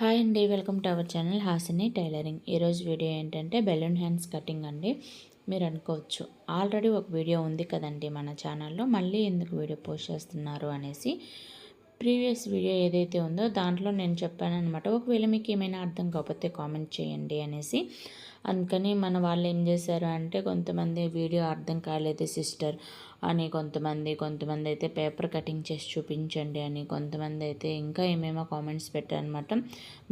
Hi అండి welcome to our channel Hasini tailoring. ఈరోజు video ఏంటంటే బెలూన్ హ్యాండ్స్ కటింగ్ అండి. మీరు అనుకోవచ్చు ఆల్రెడీ ఒక వీడియో ఉంది కదండి మన ఛానల్లో మళ్ళీ ఎందుకు వీడియో పోస్ట్ చేస్తున్నారు అనేసి. ప్రీవియస్ వీడియో ఏదైతే ఉందో దాంట్లో నేను చెప్పాను అనమాట ఒకవేళ మీకు ఏమైనా అర్థం కాకపోతే కామెంట్ చేయండి అనేసి. అందుకని మన వాళ్ళు ఏం చేశారు అంటే కొంతమంది వీడియో అర్థం కాలేదు సిస్టర్. అని కొంతమంది కొంతమంది అయితే పేపర్ కటింగ్ చేసి చూపించండి అని కొంతమంది అయితే ఇంకా ఏమేమో కామెంట్స్ పెట్టారనమాట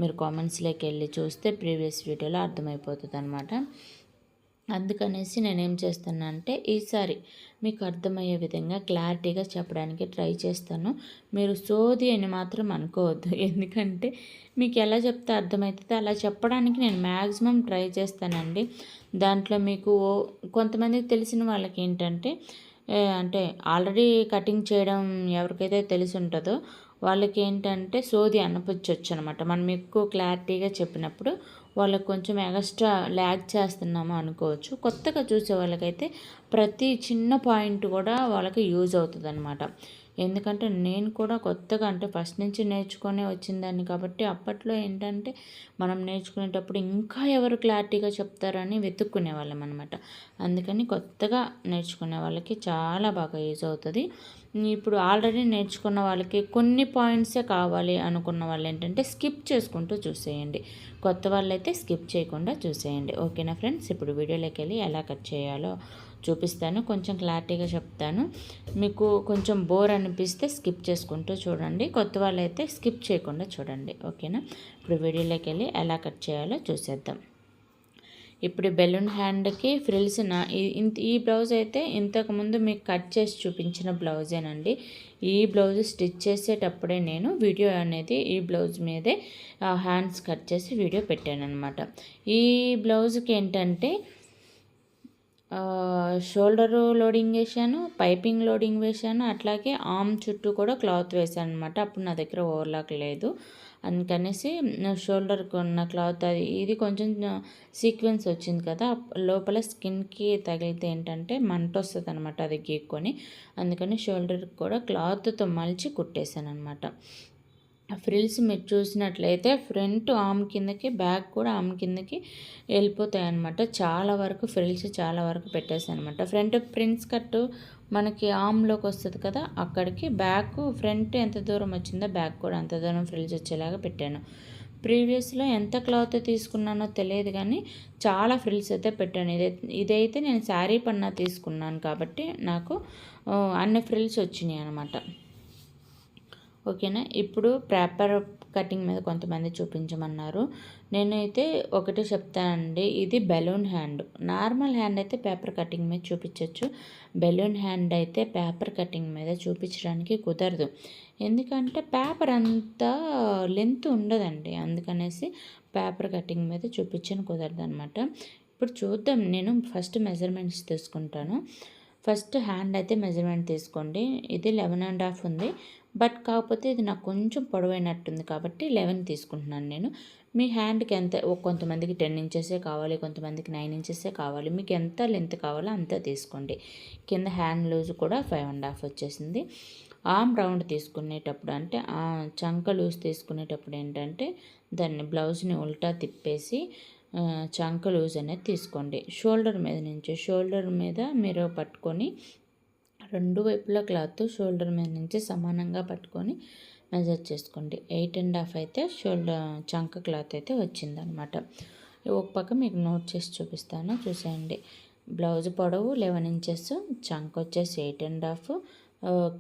మీరు కామెంట్స్లోకి వెళ్ళి చూస్తే ప్రీవియస్ వీడియోలో అర్థమైపోతుంది అనమాట అందుకనేసి నేనేం చేస్తాను అంటే ఈసారి మీకు అర్థమయ్యే విధంగా క్లారిటీగా చెప్పడానికి ట్రై చేస్తాను. మీరు సోది అని మాత్రం అనుకోవద్దు. ఎందుకంటే మీకు ఎలా చెప్తే అర్థమవుతుంది అలా చెప్పడానికి నేను మ్యాక్సిమం ట్రై చేస్తానండి. దాంట్లో మీకు కొంతమందికి తెలిసిన వాళ్ళకి ఏంటంటే అంటే ఆల్రెడీ కటింగ్ చేయడం ఎవరికైతే తెలిసి ఉంటుందో వాళ్ళకి ఏంటంటే సోది అనిపించవచ్చు అనమాట మనం ఎక్కువ క్లారిటీగా చెప్పినప్పుడు వాళ్ళకి కొంచెం ఎక్స్ట్రా ల్యాగ్ చేస్తున్నాము అనుకోవచ్చు. కొత్తగా చూసే వాళ్ళకైతే ప్రతి చిన్న పాయింట్ కూడా వాళ్ళకి యూజ్ అవుతుంది అనమాట ఎందుకంటే నేను కూడా కొత్తగా అంటే ఫస్ట్ నుంచి నేర్చుకునే వచ్చిందాన్ని కాబట్టి అప్పట్లో ఏంటంటే మనం నేర్చుకునేటప్పుడు ఇంకా ఎవరు క్లారిటీగా చెప్తారని వెతుక్కునే వాళ్ళం అనమాట అందుకని కొత్తగా నేర్చుకునే వాళ్ళకి చాలా బాగా యూజ్ అవుతుంది. ఇప్పుడు ఆల్రెడీ నేర్చుకున్న వాళ్ళకి కొన్ని పాయింట్సే కావాలి అనుకున్న వాళ్ళు ఏంటంటే స్కిప్ చేసుకుంటూ చూసేయండి. కొత్త వాళ్ళైతే స్కిప్ చేయకుండా చూసేయండి. ఓకేనా ఫ్రెండ్స్? ఇప్పుడు వీడియోలోకి వెళ్ళి ఎలా కట్ చేయాలో చూపిస్తాను. కొంచెం క్లారిటీగా చెప్తాను. మీకు కొంచెం బోర్ అనిపిస్తే స్కిప్ చేసుకుంటూ చూడండి. కొత్త వాళ్ళైతే స్కిప్ చేయకుండా చూడండి. ఓకేనా? ఇప్పుడు వీడియోలోకి వెళ్ళి ఎలా కట్ చేయాలో చూసేద్దాం. ఇప్పుడు బెలూన్ హ్యాండ్కి ఫ్రిల్స్ నా ఈ బ్లౌజ్ అయితే ఇంతకుముందు మీకు కట్ చేసి చూపించిన బ్లౌజేనండి. ఈ బ్లౌజ్ స్టిచ్ చేసేటప్పుడే నేను వీడియో అనేది ఈ బ్లౌజ్ మీదే హ్యాండ్స్ కట్ చేసి వీడియో పెట్టాను అనమాట ఈ బ్లౌజ్కి ఏంటంటే షోల్డర్ లోడింగ్ వేసాను పైపింగ్ లోడింగ్ వేసాను అట్లాగే ఆమ్ చుట్టూ కూడా క్లాత్ వేసాను అనమాట అప్పుడు నా దగ్గర ఓవర్లాక్ లేదు. అందుకనేసి షోల్డర్కి ఉన్న క్లాత్ అది ఇది కొంచెం సీక్వెన్స్ వచ్చింది కదా. లోపల స్కిన్కి తగిలితే ఏంటంటే మంట వస్తుంది అనమాట అది గీక్కొని. అందుకని షోల్డర్కి కూడా క్లాత్తో మలిచి కుట్టేశాను అనమాట ఫ్రిల్స్ మీరు చూసినట్లయితే ఫ్రంట్ ఆమ్ కిందకి బ్యాక్ కూడా ఆమ్ కిందకి వెళ్ళిపోతాయి అనమాట చాలా వరకు ఫ్రిల్స్ చాలా వరకు పెట్టేసాయి అనమాట ఫ్రంట్ ప్రిన్స్ కట్ మనకి ఆమ్లోకి వస్తుంది కదా అక్కడికి బ్యాక్ ఫ్రంట్ ఎంత దూరం వచ్చిందో బ్యాక్ కూడా అంత దూరం ఫ్రిల్స్ వచ్చేలాగా పెట్టాను. ప్రీవియస్లో ఎంత క్లాత్ తీసుకున్నానో తెలియదు కానీ చాలా ఫ్రిల్స్ అయితే పెట్టాను. ఇదే ఇదైతే నేను శారీ పన్నా తీసుకున్నాను కాబట్టి నాకు అన్ని ఫ్రిల్స్ వచ్చినాయి అనమాట ఓకేనా? ఇప్పుడు పేపర్ కటింగ్ మీద కొంతమంది చూపించమన్నారు. నేనైతే ఒకటి చెప్తానండి. ఇది బెలూన్ హ్యాండ్. నార్మల్ హ్యాండ్ అయితే పేపర్ కటింగ్ మీద చూపించవచ్చు బెలూన్ హ్యాండ్ అయితే పేపర్ కటింగ్ మీద చూపించడానికి కుదరదు. ఎందుకంటే పేపర్ అంతా లెంత్ ఉండదండి. అందుకనేసి పేపర్ కటింగ్ మీద చూపించని కుదరదు అనమాట ఇప్పుడు చూద్దాం. నేను ఫస్ట్ మెజర్మెంట్స్ తీసుకుంటాను. ఫస్ట్ హ్యాండ్ అయితే మెజర్మెంట్ తీసుకోండి. ఇది లెవెన్ అండ్ హాఫ్ ఉంది. బట్ కాకపోతే ఇది నాకు కొంచెం పొడవైనట్టుంది కాబట్టి లెవెన్ తీసుకుంటున్నాను నేను. మీ హ్యాండ్కి ఎంత కొంతమందికి టెన్ ఇంచెసే కావాలి కొంతమందికి నైన్ ఇంచెసే కావాలి మీకు ఎంత లెంత్ కావాలో అంత తీసుకోండి. కింద హ్యాండ్ లూజ్ కూడా ఫైవ్ అండ్ హాఫ్ వచ్చేసింది. ఆమ్ రౌండ్ తీసుకునేటప్పుడు అంటే చంక లూజ్ తీసుకునేటప్పుడు ఏంటంటే దాన్ని బ్లౌజ్ని ఉల్టా తిప్పేసి చంక లూజ్ అనేది తీసుకోండి. షోల్డర్ మీద నుంచి షోల్డర్ మీద మీరు పట్టుకొని రెండు వైపులా క్లాత్ షోల్డర్ మీద నుంచి సమానంగా పట్టుకొని మెజర్ చేసుకోండి. ఎయిట్ అండ్ హాఫ్ అయితే షోల్డర్ చంక క్లాత్ అయితే వచ్చిందనమాట. ఒక పక్క మీకు నోట్ చేసి చూపిస్తాను. చూసేయండి. బ్లౌజ్ పొడవు లెవెన్ ఇంచెస్ చంక వచ్చేసి ఎయిట్ అండ్ హాఫ్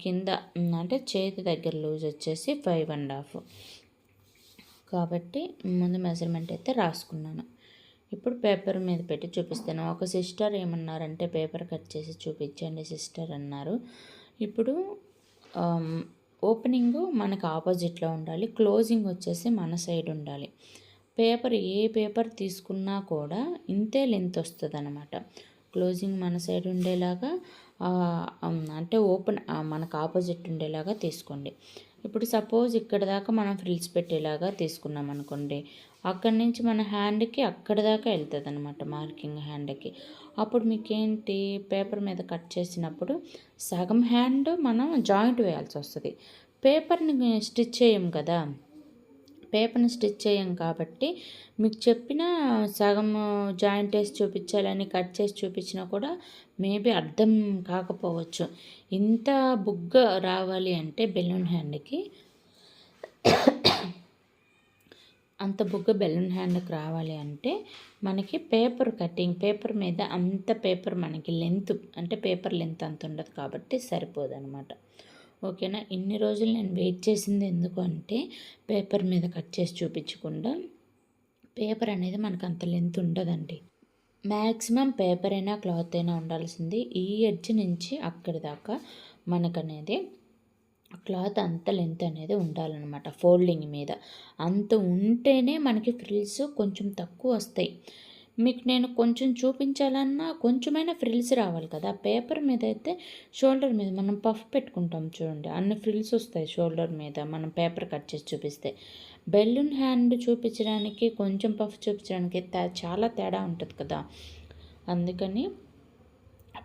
కింద అంటే చేతి దగ్గర లూజ్ వచ్చేసి ఫైవ్ అండ్ హాఫ్. కాబట్టి ముందు మెజర్మెంట్ అయితే రాసుకున్నాను. ఇప్పుడు పేపర్ మీద పెట్టి చూపిస్తాను. ఒక సిస్టర్ ఏమన్నారంటే పేపర్ కట్ చేసి చూపించండి సిస్టర్ అన్నారు. ఇప్పుడు ఓపెనింగ్ మనకు ఆపోజిట్లో ఉండాలి క్లోజింగ్ వచ్చేసి మన సైడ్ ఉండాలి. పేపర్ ఏ పేపర్ తీసుకున్నా కూడా ఇంతే లెంత్ వస్తుంది అనమాట క్లోజింగ్ మన సైడ్ ఉండేలాగా అంటే ఓపెన్ మనకు ఆపోజిట్ ఉండేలాగా తీసుకోండి. ఇప్పుడు సపోజ్ ఇక్కడ దాకా మనం ఫ్రిల్స్ పెట్టేలాగా తీసుకున్నాం అనుకోండి అక్కడి నుంచి మన హ్యాండ్కి అక్కడ దాకా వెళ్తుంది అనమాట మార్కింగ్ హ్యాండ్కి. అప్పుడు మీకేంటి? పేపర్ మీద కట్ చేసినప్పుడు సగం హ్యాండ్ మనం జాయింట్ వేయాల్సి వస్తుంది పేపర్ని స్టిచ్ చేయం కదా? పేపర్ని స్టిచ్ చేయం కాబట్టి మీకు చెప్పిన సగం జాయింట్ వేసి చూపించాలని కట్ చేసి చూపించినా కూడా మేబీ అర్థం కాకపోవచ్చు. ఇంత బుగ్గ రావాలి అంటే బెలూన్ హ్యాండ్కి అంత బుగ్గ బెలూన్ హ్యాండ్కి రావాలి అంటే మనకి పేపర్ కటింగ్ పేపర్ మీద అంత పేపర్ మనకి లెంత్ అంటే పేపర్ లెంత్ అంత ఉండదు కాబట్టి సరిపోదు అనమాట ఓకేనా? ఇన్ని రోజులు నేను వెయిట్ చేసింది ఎందుకు అంటే పేపర్ మీద కట్ చేసి చూపించకుండా పేపర్ అనేది మనకు అంత లెంత్ ఉండదండి. మ్యాక్సిమం పేపర్ అయినా క్లాత్ అయినా ఉండాల్సింది. ఈ ఎడ్జ్ నుంచి అక్కడి దాకా మనకనేది క్లాత్ అంత లెంత్ అనేది ఉండాలన్నమాట ఫోల్డింగ్ మీద. అంత ఉంటేనే మనకి ఫ్రిల్స్ కొంచెం తక్కువ వస్తాయి. మీకు నేను కొంచెం చూపించాలన్నా కొంచెమైనా ఫ్రిల్స్ రావాలి కదా. పేపర్ మీద అయితే షోల్డర్ మీద మనం పఫ్ పెట్టుకుంటాం చూడండి. అన్ని ఫ్రిల్స్ వస్తాయి షోల్డర్ మీద మనం పేపర్ కట్ చేసి చూపిస్తే. బెలూన్ హ్యాండ్ చూపించడానికి కొంచెం పఫ్ చూపించడానికి చాలా తేడా ఉంటుంది కదా. అందుకని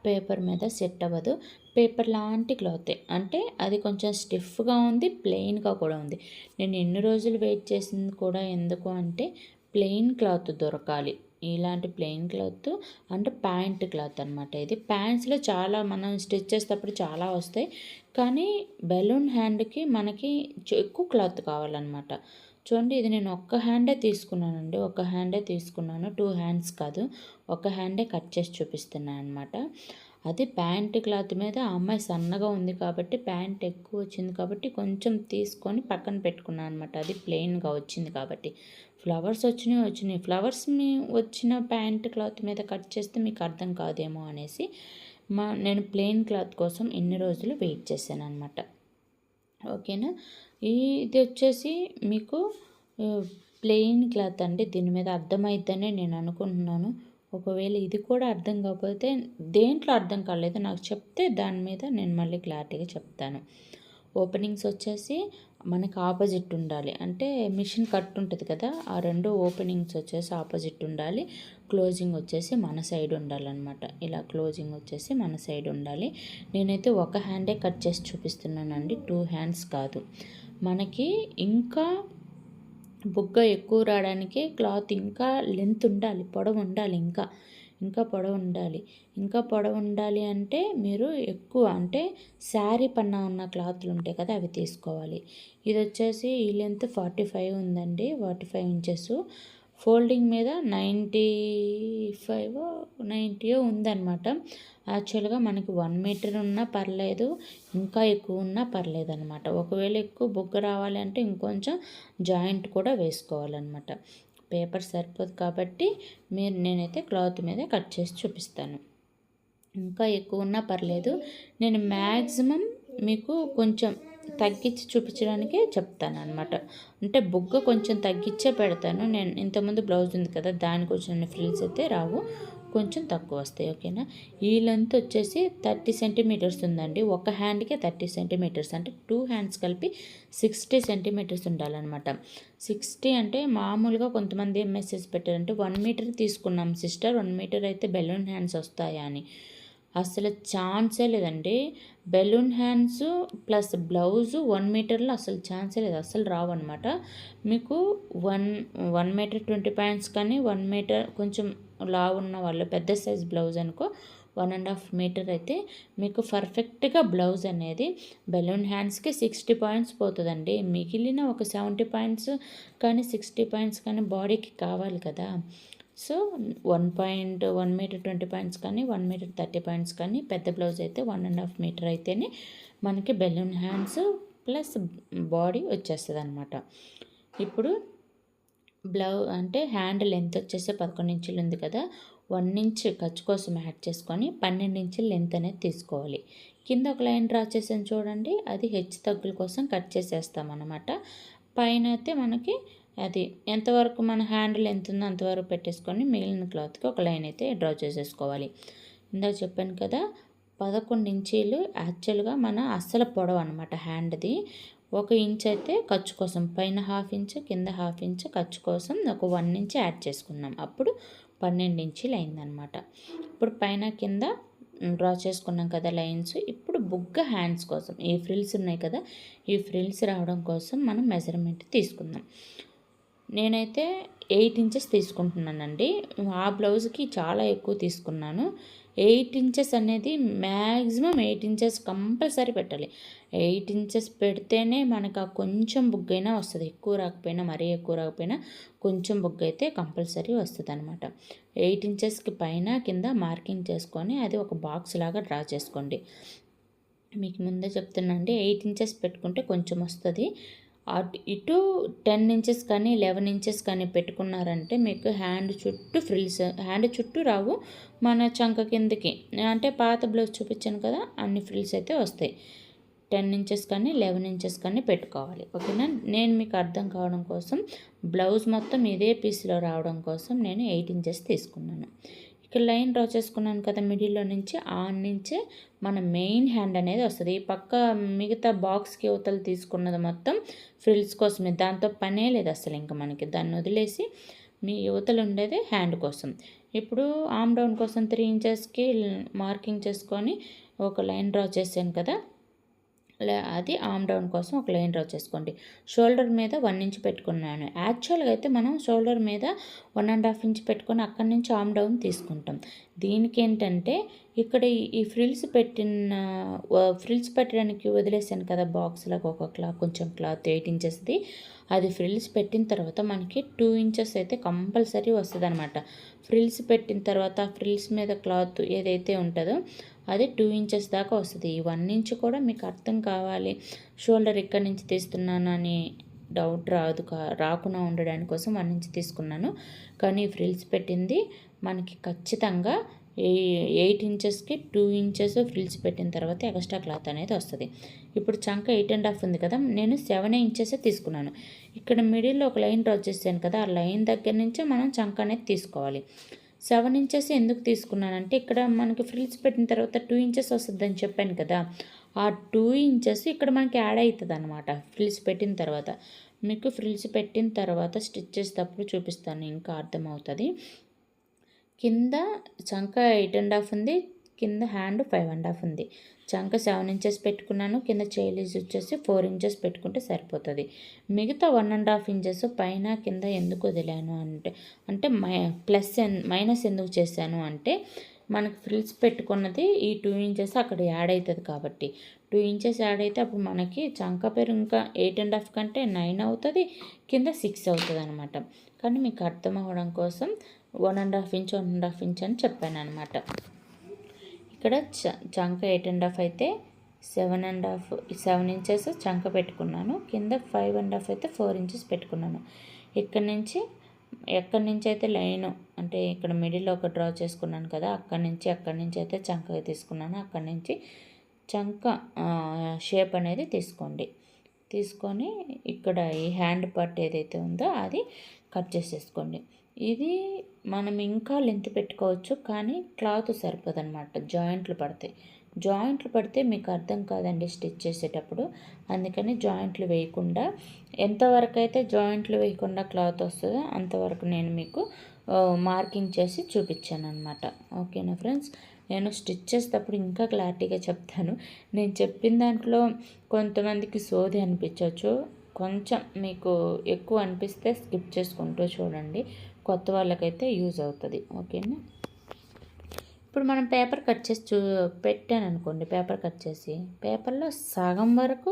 పేపర్ మీద సెట్ అవ్వదు. పేపర్ లాంటి క్లాతే అంటే అది కొంచెం స్టిఫ్గా ఉంది ప్లెయిన్గా కూడా ఉంది. నేను ఎన్ని రోజులు వెయిట్ చేసింది కూడా ఎందుకు అంటే ప్లెయిన్ క్లాత్ దొరకాలి. ఇలాంటి ప్లెయిన్ క్లాత్ అంటే ప్యాంట్ క్లాత్ అనమాట ఇది. ప్యాంట్స్లో చాలా మనం స్టిచ్ చేసేటప్పుడు చాలా వస్తాయి. కానీ బెలూన్ హ్యాండ్కి మనకి ఎక్కువ క్లాత్ కావాలన్నమాట. చూడండి ఇది నేను ఒక్క హ్యాండే తీసుకున్నానండి. ఒక హ్యాండే తీసుకున్నాను. టూ హ్యాండ్స్ కాదు. ఒక హ్యాండే కట్ చేసి చూపిస్తున్నాను అనమాట అది ప్యాంట్ క్లాత్ మీద ఆ అమ్మాయి సన్నగా ఉంది కాబట్టి ప్యాంట్ ఎక్కువ వచ్చింది కాబట్టి కొంచెం తీసుకొని పక్కన పెట్టుకున్నాను అనమాట అది ప్లెయిన్గా వచ్చింది కాబట్టి. ఫ్లవర్స్ వచ్చినాయి వచ్చినాయి. ఫ్లవర్స్ మీ వచ్చిన ప్యాంట్ క్లాత్ మీద కట్ చేస్తే మీకు అర్థం కాదేమో అనేసి మా నేను ప్లెయిన్ క్లాత్ కోసం ఎన్ని రోజులు వెయిట్ చేశాను అనమాట ఓకేనా? ఇది వచ్చేసి మీకు ప్లెయిన్ క్లాత్ అండి. దీని మీద అర్థమవుతుందని నేను అనుకుంటున్నాను. ఒకవేళ ఇది కూడా అర్థం కాకపోతే దేంట్లో అర్థం కాలేదు. నాకు చెప్తే దాని మీద నేను మళ్ళీ క్లారిటీగా చెప్తాను. ఓపెనింగ్స్ వచ్చేసి మనకి ఆపోజిట్ ఉండాలి. అంటే మిషన్ కట్ ఉంటుంది కదా ఆ రెండు ఓపెనింగ్స్ వచ్చేసి ఆపోజిట్ ఉండాలి. క్లోజింగ్ వచ్చేసి మన సైడ్ ఉండాలన్నమాట. ఇలా క్లోజింగ్ వచ్చేసి మన సైడ్ ఉండాలి. నేనైతే ఒక హ్యాండే కట్ చేసి చూపిస్తున్నానండి. టూ హ్యాండ్స్ కాదు. మనకి ఇంకా బుగ్గ ఎక్కువ రావడానికి క్లాత్ ఇంకా లెంత్ ఉండాలి పొడవు ఉండాలి ఇంకా. ఇంకా పొడవు ఉండాలి. ఇంకా పొడవు ఉండాలి అంటే మీరు ఎక్కువ అంటే శారీ పన్నా ఉన్న క్లాత్లు ఉంటాయి కదా అవి తీసుకోవాలి. ఇది వచ్చేసి ఈ లెంత్ ఫార్టీ ఫైవ్ ఉందండి. Forty five inches. ఫోల్డింగ్ మీద నైంటీ ఫైవ్ నైంటీయో ఉందన్నమాట. యాక్చువల్గా మనకి వన్ మీటర్ ఉన్నా పర్లేదు ఇంకా ఎక్కువ ఉన్నా పర్లేదు అనమాట ఒకవేళ ఎక్కువ బుగ్గ రావాలి అంటే ఇంకొంచెం జాయింట్ కూడా వేసుకోవాలన్నమాట. పేపర్ సరిపోదు కాబట్టి మీరు నేనైతే క్లాత్ మీద కట్ చేసి చూపిస్తాను. ఇంకా ఎక్కువ ఉన్నా పర్లేదు. నేను మ్యాక్సిమం మీకు కొంచెం తగ్గించి చూపించడానికే చెప్తాను అనమాట అంటే బుగ్గ కొంచెం తగ్గించే పెడతాను. నేను ఇంతకుముందు బ్లౌజ్ ఉంది కదా దానికి వచ్చిన ఫ్రిల్స్ అయితే రావు. కొంచెం తక్కువ వస్తాయి ఓకేనా? ఈ లెంత్ వచ్చేసి థర్టీ సెంటీమీటర్స్ ఉందండి. ఒక హ్యాండ్కే థర్టీ సెంటీమీటర్స్ అంటే టూ హ్యాండ్స్ కలిపి సిక్స్టీ సెంటీమీటర్స్ ఉండాలన్నమాట. సిక్స్టీ అంటే మామూలుగా కొంతమంది ఏం మెసేజ్ పెట్టారంటే వన్ మీటర్ తీసుకున్నాం సిస్టర్ వన్ మీటర్ అయితే బెలూన్ హ్యాండ్స్ వస్తాయా అని. అసలు ఛాన్సే లేదండి. Balloon hands plus blouse one మీటర్లో అసలు ఛాన్సే లేదు. అసలు రావన్నమాట. మీకు one one metre twenty points కానీ వన్ మీటర్ కొంచెం లా ఉన్న వాళ్ళు పెద్ద సైజ్ బ్లౌజ్ అనుకో వన్ అండ్ హాఫ్ మీటర్ అయితే మీకు పర్ఫెక్ట్గా బ్లౌజ్ అనేది బెలూన్ హ్యాండ్స్కి సిక్స్టీ పాయింట్స్ పోతుందండి. మిగిలిన ఒక సెవెంటీ పాయింట్స్ కానీ సిక్స్టీ పాయింట్స్ కానీ బాడీకి కావాలి కదా. So one point one metre twenty points కానీ వన్ మీటర్ థర్టీ పాయింట్స్ కానీ పెద్ద బ్లౌజ్ అయితే వన్ అండ్ హాఫ్ మీటర్ అయితేనే మనకి బెలూన్ హ్యాండ్స్ ప్లస్ బాడీ వచ్చేస్తుంది అనమాట ఇప్పుడు బ్లౌ అంటే హ్యాండ్ లెంత్ వచ్చేసి పదకొండు ఇంచులు ఉంది కదా వన్ ఇంచ్ ఖర్చు కోసం యాడ్ చేసుకొని పన్నెండు ఇంచులు లెంత్ అనేది తీసుకోవాలి. కింద ఒక లైన్ డ్రా చేసాను చూడండి అది హెచ్ తగ్గుల కోసం కట్ చేసేస్తాం అనమాట పైన అయితే మనకి అది ఎంతవరకు మన హ్యాండిల్ ఎంత ఉందో అంతవరకు పెట్టేసుకొని మిగిలిన క్లాత్కి ఒక లైన్ అయితే డ్రా చేసేసుకోవాలి. ఇందాక చెప్పాను కదా పదకొండు ఇంచీలు యాక్చువల్గా మన అస్సలు పొడవు అనమాట హ్యాండ్ది. ఒక ఇంచ్ అయితే ఖర్చు కోసం పైన హాఫ్ ఇంచ్ కింద హాఫ్ ఇంచ్ ఖర్చు కోసం ఒక వన్ ఇంచ్ యాడ్ చేసుకున్నాం. అప్పుడు పన్నెండు ఇంచీలు అయిందనమాట ఇప్పుడు పైన కింద డ్రా చేసుకున్నాం కదా లైన్స్ ఇప్పుడు బుగ్గ హ్యాండ్స్ కోసం ఈ ఫ్రిల్స్ ఉన్నాయి కదా ఈ ఫ్రిల్స్ రావడం కోసం మనం మెజర్మెంట్ తీసుకుందాం. నేనైతే ఎయిట్ ఇంచెస్ తీసుకుంటున్నానండి. ఆ బ్లౌజ్కి చాలా ఎక్కువ తీసుకున్నాను. ఎయిట్ ఇంచెస్ అనేది మ్యాక్సిమం ఎయిట్ ఇంచెస్ కంపల్సరీ పెట్టాలి. ఎయిట్ ఇంచెస్ పెడితేనే మనకు ఆ కొంచెం బుగ్గైనా వస్తుంది. ఎక్కువ రాకపోయినా మరీ ఎక్కువ రాకపోయినా కొంచెం బుగ్గ అయితే కంపల్సరీ వస్తుంది అనమాట ఎయిట్ ఇంచెస్కి పైన కింద మార్కింగ్ చేసుకొని అది ఒక బాక్స్ లాగా డ్రా చేసుకోండి. మీకు ముందే చెప్తున్నా అండి ఎయిట్ ఇంచెస్ పెట్టుకుంటే కొంచెం వస్తుంది. అటు ఇటు టెన్ ఇంచెస్ కానీ లెవెన్ ఇంచెస్ కానీ పెట్టుకున్నారంటే మీకు హ్యాండ్ చుట్టూ ఫ్రిల్స్ హ్యాండ్ చుట్టూ రావు మన చంక కిందకి. అంటే పాత బ్లౌజ్ చూపించాను కదా అన్ని ఫ్రిల్స్ అయితే వస్తాయి. టెన్ ఇంచెస్ కానీ లెవెన్ ఇంచెస్ కానీ పెట్టుకోవాలి. ఓకేనా? నేను మీకు అర్థం కావడం కోసం బ్లౌజ్ మొత్తం ఇదే పీస్లో రావడం కోసం నేను ఎయిట్ ఇంచెస్ తీసుకున్నాను. ఇక్కడ లైన్ డ్రా చేసుకున్నాను కదా మిడిల్లో నుంచి ఆ నుంచే మన మెయిన్ హ్యాండ్ అనేది వస్తుంది. ఈ పక్క మిగతా బాక్స్కి యువతలు తీసుకున్నది మొత్తం ఫ్రిల్స్ కోసమే. దాంతో పనే లేదు అసలు ఇంకా మనకి. దాన్ని వదిలేసి మీ యువతలు ఉండేది హ్యాండ్ కోసం. ఇప్పుడు ఆమ్ డౌన్ కోసం త్రీ ఇంచెస్కి మార్కింగ్ చేసుకొని ఒక లైన్ డ్రా చేశాను కదా. అది ఆమ్ డౌన్ కోసం ఒక లైన్ డ్రా చేసుకోండి. షోల్డర్ మీద వన్ ఇంచ్ పెట్టుకున్నాను. యాక్చువల్గా అయితే మనం షోల్డర్ మీద వన్ అండ్ హాఫ్ ఇంచ్ పెట్టుకొని అక్కడి నుంచి ఆమ్ డౌన్ తీసుకుంటాం. దీనికి ఏంటంటే ఇక్కడ ఈ ఫ్రిల్స్ పెట్టిన ఫ్రిల్స్ పెట్టడానికి వదిలేసాను కదా బాక్స్లకు ఒక క్లాత్ కొంచెం క్లాత్ ఎయిట్ ఇంచెస్ది అది ఫ్రిల్స్ పెట్టిన తర్వాత మనకి టూ ఇంచెస్ అయితే కంపల్సరీ వస్తుంది అనమాట ఫ్రిల్స్ పెట్టిన తర్వాత ఫ్రిల్స్ మీద క్లాత్ ఏదైతే ఉంటుందో అది టూ ఇంచెస్ దాకా వస్తుంది. ఈ వన్ ఇంచ్ కూడా మీకు అర్థం కావాలి. షోల్డర్ ఇక్కడి నుంచి తీస్తున్నానని డౌట్ రాదు కా రాకుండా ఉండడానికి కోసం వన్ ఇంచ్ తీసుకున్నాను. కానీ ఫ్రిల్స్ పెట్టింది మనకి ఖచ్చితంగా ఎయిట్ ఇంచెస్కి టూ ఇంచెస్ ఫ్రిల్స్ పెట్టిన తర్వాత ఎక్స్ట్రా క్లాత్ అనేది వస్తుంది. ఇప్పుడు చంక ఎయిట్ అండ్ హాఫ్ ఉంది కదా నేను సెవెన్ ఇంచెస్ తీసుకున్నాను. ఇక్కడ మిడిల్లో ఒక లైన్ డ్రా చేశాను కదా ఆ లైన్ దగ్గర నుంచే మనం చంక అనేది తీసుకోవాలి. సెవెన్ ఇంచెస్ ఎందుకు తీసుకున్నానంటే ఇక్కడ మనకి ఫ్రిల్స్ పెట్టిన తర్వాత టూ ఇంచెస్ వస్తుందని చెప్పాను కదా. ఆ టూ ఇంచెస్ ఇక్కడ మనకి యాడ్ అవుతుంది అనమాట ఫ్రిల్స్ పెట్టిన తర్వాత. మీకు ఫ్రిల్స్ పెట్టిన తర్వాత స్టిచ్ చేసేటప్పుడు చూపిస్తాను ఇంకా అర్థమవుతుంది. కింద చంక ఎయిట్ అండ్ హాఫ్ ఉంది కింద హ్యాండ్ ఫైవ్ అండ్ హాఫ్ ఉంది. చంక సెవెన్ ఇంచెస్ పెట్టుకున్నాను. కింద చైలీజ్ వచ్చేసి ఫోర్ ఇంచెస్ పెట్టుకుంటే సరిపోతుంది. మిగతా వన్ అండ్ హాఫ్ ఇంచెస్ పైన కింద ఎందుకు వదిలాను అంటే అంటే మై ప్లస్ మైనస్ ఎందుకు చేశాను అంటే మనకు ఫ్రిల్స్ పెట్టుకున్నది ఈ టూ ఇంచెస్ అక్కడ యాడ్ అవుతుంది కాబట్టి. టూ ఇంచెస్ యాడ్ అయితే అప్పుడు మనకి చంక పేరు ఇంకా ఎయిట్ అండ్ హాఫ్ కంటే నైన్ అవుతుంది కింద సిక్స్ అవుతుంది అనమాట కానీ మీకు అర్థం అవ్వడం కోసం one and half inch one and half inch అని చెప్పాను అనమాట ఇక్కడ చంక ఎయిట్ అండ్ హాఫ్ అయితే seven and half seven inches చంక పెట్టుకున్నాను. కింద ఫైవ్ అండ్ హాఫ్ అయితే ఫోర్ ఇంచెస్ పెట్టుకున్నాను. ఇక్కడ నుంచి ఎక్కడి నుంచి అయితే లైన్ అంటే ఇక్కడ మిడిల్లో ఒక డ్రా చేసుకున్నాను కదా అక్కడి నుంచి అక్కడి నుంచి అయితే చంక తీసుకున్నాను. అక్కడి నుంచి చంక షేప్ అనేది తీసుకోండి. తీసుకొని ఇక్కడ ఈ హ్యాండ్ పార్ట్ ఏదైతే ఉందో అది కట్ చేసేసుకోండి. ఇది మనం ఇంకా లెంత్ పెట్టుకోవచ్చు కానీ క్లాత్ సరిపోదన్నమాట. జాయింట్లు పడతాయి. జాయింట్లు పడితే మీకు అర్థం కాదండి స్టిచ్ చేసేటప్పుడు. అందుకని జాయింట్లు వేయకుండా ఎంతవరకు అయితే జాయింట్లు వేయకుండా క్లాత్ వస్తుందో అంతవరకు నేను మీకు మార్కింగ్ చేసి చూపించాను అనమాట ఓకేనా ఫ్రెండ్స్ నేను స్టిచ్ చేసేటప్పుడు ఇంకా క్లారిటీగా చెప్తాను. నేను చెప్పిన దాంట్లో కొంతమందికి సోది అనిపించవచ్చు కొంచెం మీకు ఎక్కువ అనిపిస్తే స్కిప్ చేసుకుంటూ చూడండి. కొత్త వాళ్ళకైతే యూజ్ అవుతుంది. ఓకేనా? ఇప్పుడు మనం పేపర్ కట్ చేసి చూ పెట్టాను అనుకోండి పేపర్ కట్ చేసి. పేపర్లో సగం వరకు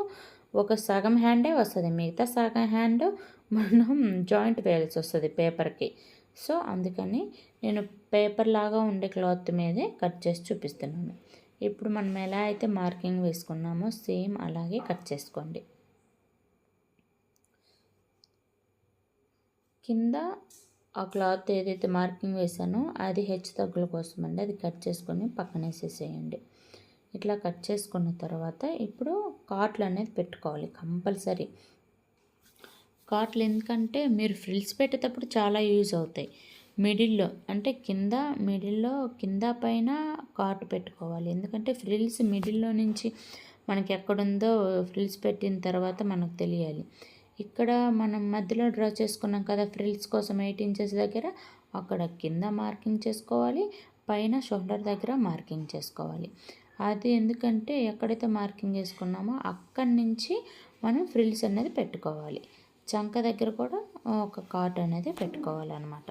ఒక సగం హ్యాండే వస్తుంది. మిగతా సగం హ్యాండ్ మనం జాయింట్ వేయాల్సి వస్తుంది పేపర్కి. సో అందుకని నేను పేపర్ లాగా ఉండే క్లాత్ మీదే కట్ చేసి చూపిస్తున్నాను. ఇప్పుడు మనం ఎలా అయితే మార్కింగ్ వేసుకున్నామో సేమ్ అలాగే కట్ చేసుకోండి. కింద ఆ క్లాత్ ఏదైతే మార్కింగ్ వేసానో అది హెచ్చు తగ్గుల కోసం అండి. అది కట్ చేసుకొని పక్కన వేసేసేయండి. ఇట్లా కట్ చేసుకున్న తర్వాత ఇప్పుడు కాట్లు అనేది పెట్టుకోవాలి కంపల్సరీ. కాట్లు ఎందుకంటే మీరు ఫ్రిల్స్ పెట్టేటప్పుడు చాలా యూజ్ అవుతాయి. మిడిల్లో అంటే కింద మిడిల్లో కింద పైన కాటు పెట్టుకోవాలి. ఎందుకంటే ఫ్రిల్స్ మిడిల్లో నుంచి మనకి ఎక్కడుందో ఫ్రిల్స్ పెట్టిన తర్వాత మనకు తెలియాలి. ఇక్కడ మనం మధ్యలో డ్రా చేసుకున్నాం కదా ఫ్రిల్స్ కోసం ఎయిట్ ఇంచెస్ దగ్గర అక్కడ కింద మార్కింగ్ చేసుకోవాలి పైన షోల్డర్ దగ్గర మార్కింగ్ చేసుకోవాలి. అది ఎందుకంటే ఎక్కడైతే మార్కింగ్ చేసుకున్నామో అక్కడి నుంచి మనం ఫ్రిల్స్ అనేది పెట్టుకోవాలి. చంక దగ్గర కూడా ఒక కాట్ అనేది పెట్టుకోవాలన్నమాట.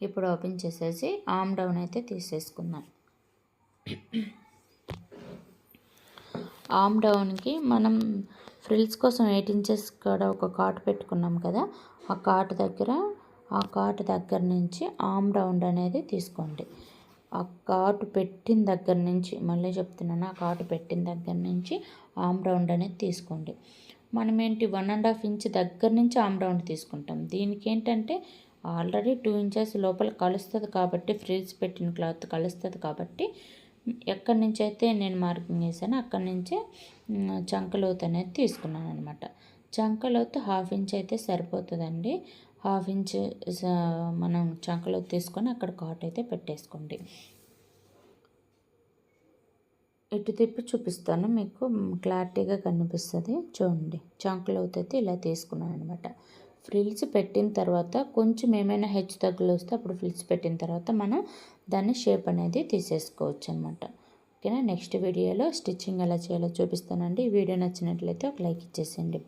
ఇప్పుడు ఓపెన్ చేసేసి ఆమ్ డౌన్ అయితే తీసేసుకుందాం. ఆమ్ డౌన్కి మనం ఫ్రిల్స్ కోసం ఎయిట్ ఇంచెస్ కూడా ఒక కాట్ పెట్టుకున్నాం కదా ఆ కాటు దగ్గర ఆ కాటు దగ్గర నుంచి ఆమ్ రౌండ్ అనేది తీసుకోండి. ఆ కాటు పెట్టిన దగ్గర నుంచి మళ్ళీ చెప్తున్నాను ఆ కాటు పెట్టిన దగ్గర నుంచి ఆమ్ రౌండ్ అనేది తీసుకోండి. మనం ఏంటి వన్ అండ్ హాఫ్ ఇంచ్ దగ్గర నుంచి ఆమ్ రౌండ్ తీసుకుంటాం. దీనికి ఏంటంటే ఆల్రెడీ టూ ఇంచెస్ లోపల కలుస్తుంది కాబట్టి ఫ్రిల్స్ పెట్టిన క్లాత్ కలుస్తుంది కాబట్టి ఎక్కడి నుంచి అయితే నేను మార్కింగ్ వేసానో అక్కడి నుంచే చంకలోతు అనేది తీసుకున్నాను అనమాట చంకలోతు హాఫ్ ఇంచ్ అయితే సరిపోతుందండి. హాఫ్ ఇంచ్ మనం చంకలోతు తీసుకొని అక్కడ కాట్ అయితే పెట్టేసుకోండి. ఇటు తిప్పి చూపిస్తాను మీకు క్లారిటీగా కనిపిస్తుంది. చూడండి చంకలోతు అయితే ఇలా తీసుకున్నాను అనమాట ఫ్రిల్స్ పెట్టిన తర్వాత కొంచెం ఏమైనా హెచ్చు తగ్గులు వస్తే అప్పుడు ఫ్రిల్స్ పెట్టిన తర్వాత మనం దాన్ని షేప్ అనేది తీసేసుకోవచ్చు అనమాట ఓకేనా? నెక్స్ట్ వీడియోలో స్టిచ్చింగ్ ఎలా చేయాలో చూపిస్తానండి. ఈ వీడియో నచ్చినట్లయితే ఒక లైక్ ఇచ్చేసేయండి.